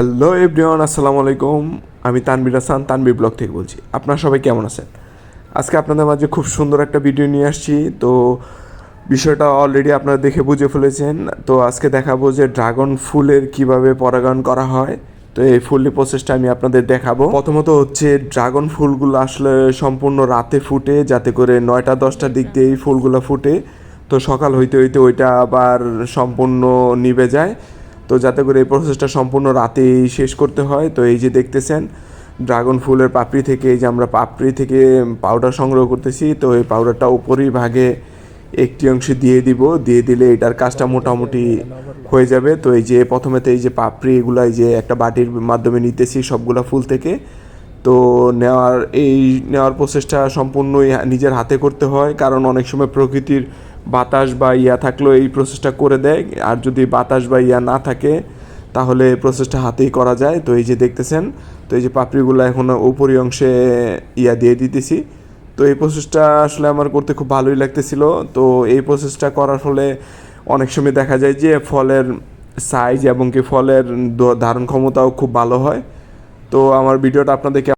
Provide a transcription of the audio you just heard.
Hello everyone, আসসালামু আলাইকুম। আমি তানবির হাসান তানবির ব্লগ থেকে বলছি। আপনারা সবাই কেমন আছেন? আজকে আপনাদের মাঝে খুব সুন্দর একটা ভিডিও নিয়ে আসছি। তো বিষয়টা অলরেডি আপনারা দেখে বুঝে ফেলেছেন। তো আজকে দেখাবো যে ড্রাগন ফুলের কীভাবে পরাগায়ন করা হয়। তো এই ফুললি প্রসেসটা আমি আপনাদের দেখাবো। প্রথমত হচ্ছে, ড্রাগন ফুলগুলো আসলে সম্পূর্ণ রাতে ফুটে, যাতে করে নয়টা দশটার দিক দিয়ে এই ফুলগুলো ফুটে। তো সকাল হইতে হইতে ওইটা আবার সম্পূর্ণ নিভে যায়। তো যাতে করে এই প্রসেসটা সম্পূর্ণ রাতেই শেষ করতে হয়। তো এই যে দেখতেছেন ড্রাগন ফুলের পাপড়ি থেকে এই যে আমরা পাপড়ি থেকে পাউডার সংগ্রহ করতেছি, তো এই পাউডারটা উপরই ভাগে একটি অংশে দিয়ে দিব। দিয়ে দিলে এটার কাজটা মোটামুটি হয়ে যাবে। তো এই যে প্রথমে তো এই যে পাপড়ি এগুলো এই যে একটা বাটির মাধ্যমে নিতেছি সবগুলা ফুল থেকে। তো নেওয়ার, এই নেওয়ার প্রসেসটা সম্পূর্ণই নিজের হাতে করতে হয়। কারণ অনেক সময় প্রকৃতির বাতাস বা ইয়া থাকলেও এই প্রসেসটা করে দেয়। আর যদি বাতাস বা ইয়া না থাকে, তাহলে প্রসেসটা হাতেই করা যায়। তো এই যে দেখতেছেন, তো এই যে পাপড়িগুলো এখন উপরি অংশে ইয়া দিয়ে দিতেছি। তো এই প্রসেসটা আসলে আমার করতে খুব ভালোই লাগতেছিল। তো এই প্রসেসটা করার ফলে অনেক সময় দেখা যায় যে ফলের সাইজ এবং কি ফলের ধারণ ক্ষমতাও খুব ভালো হয়। তো আমার ভিডিওটা আপনাদেরকে